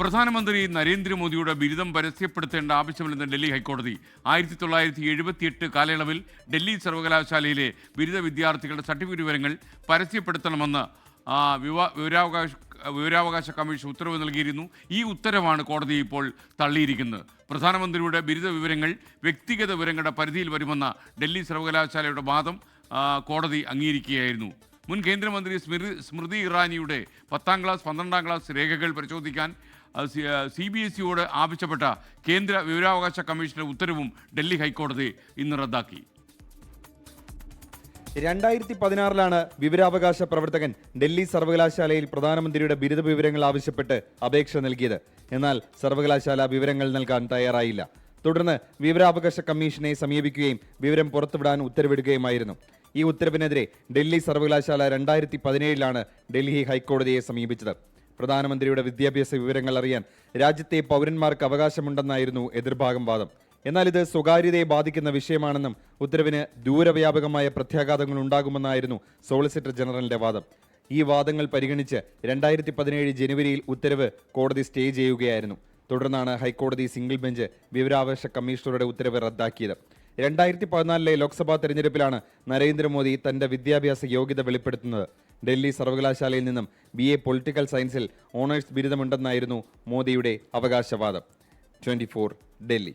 പ്രധാനമന്ത്രി നരേന്ദ്രമോദിയുടെ ബിരുദം പരസ്യപ്പെടുത്തേണ്ട ആവശ്യമില്ലെന്ന് ഡൽഹി ഹൈക്കോടതി. ആയിരത്തി തൊള്ളായിരത്തി എഴുപത്തിയെട്ട് കാലയളവിൽ ഡൽഹി സർവകലാശാലയിലെ ബിരുദ വിദ്യാർത്ഥികളുടെ സർട്ടിഫിക്കറ്റ് വിവരങ്ങൾ പരസ്യപ്പെടുത്തണമെന്ന് വിവരാവകാശ വിവരാവകാശ കമ്മീഷൻ ഉത്തരവ് നൽകിയിരുന്നു. ഈ ഉത്തരവാണ് കോടതി ഇപ്പോൾ തള്ളിയിരിക്കുന്നത്. പ്രധാനമന്ത്രിയുടെ ബിരുദ വിവരങ്ങൾ വ്യക്തിഗത വിവരങ്ങളുടെ പരിധിയിൽ വരുമെന്ന ഡൽഹി സർവകലാശാലയുടെ വാദം കോടതി അംഗീകരിക്കുകയായിരുന്നു. മുൻ കേന്ദ്രമന്ത്രി സ്മൃതി സ്മൃതി ഇറാനിയുടെ പത്താം ക്ലാസ് പന്ത്രണ്ടാം ക്ലാസ് രേഖകൾ പരിശോധിക്കാൻ സി ബി എസ് ഇയോട് ആവശ്യപ്പെട്ട കേന്ദ്ര വിവരാവകാശ കമ്മീഷന്റെ ഉത്തരവും ഡൽഹി ഹൈക്കോടതി ഇന്ന് റദ്ദാക്കി. രണ്ടായിരത്തി പതിനാറിലാണ് വിവരാവകാശ പ്രവർത്തകൻ ഡൽഹി സർവകലാശാലയിൽ പ്രധാനമന്ത്രിയുടെ ബിരുദ വിവരങ്ങൾ ആവശ്യപ്പെട്ട് അപേക്ഷ നൽകിയത്. എന്നാൽ സർവകലാശാല വിവരങ്ങൾ നൽകാൻ തയ്യാറായില്ല. തുടർന്ന് വിവരാവകാശ കമ്മീഷനെ സമീപിക്കുകയും വിവരം പുറത്തുവിടാൻ ഉത്തരവിടുകയുമായിരുന്നു. ഈ ഉത്തരവിനെതിരെ ഡൽഹി സർവകലാശാല രണ്ടായിരത്തി പതിനേഴിലാണ് ഡൽഹി ഹൈക്കോടതിയെ സമീപിച്ചത്. പ്രധാനമന്ത്രിയുടെ വിദ്യാഭ്യാസ വിവരങ്ങൾ അറിയാൻ രാജ്യത്തെ പൗരന്മാർക്ക് അവകാശമുണ്ടെന്നായിരുന്നു എതിർഭാഗം വാദം എന്നാൽ ഇത് സ്വകാര്യതയെ ബാധിക്കുന്ന വിഷയമാണെന്നും ഉത്തരവിന് ദൂരവ്യാപകമായ പ്രത്യാഘാതങ്ങൾ ഉണ്ടാകുമെന്നായിരുന്നു സോളിസിറ്റർ ജനറലിന്റെ വാദം. ഈ വാദങ്ങൾ പരിഗണിച്ച് രണ്ടായിരത്തി പതിനേഴ് ജനുവരിയിൽ ഉത്തരവ് കോടതി സ്റ്റേ ചെയ്യുകയായിരുന്നു. തുടർന്നാണ് ഹൈക്കോടതി സിംഗിൾ ബെഞ്ച് വിവരാവകാശ കമ്മീഷണറുടെ ഉത്തരവ് റദ്ദാക്കിയത്. രണ്ടായിരത്തി പതിനാലിലെ ലോക്സഭാ തെരഞ്ഞെടുപ്പിലാണ് നരേന്ദ്രമോദി തന്റെ വിദ്യാഭ്യാസ യോഗ്യത വെളിപ്പെടുത്തുന്നത്. ഡൽഹി സർവകലാശാലയിൽ നിന്നും ബി എ പൊളിറ്റിക്കൽ സയൻസിൽ ഓണേഴ്സ് ബിരുദമുണ്ടെന്നായിരുന്നു മോദിയുടെ അവകാശവാദം. ട്വന്റി ഡൽഹി.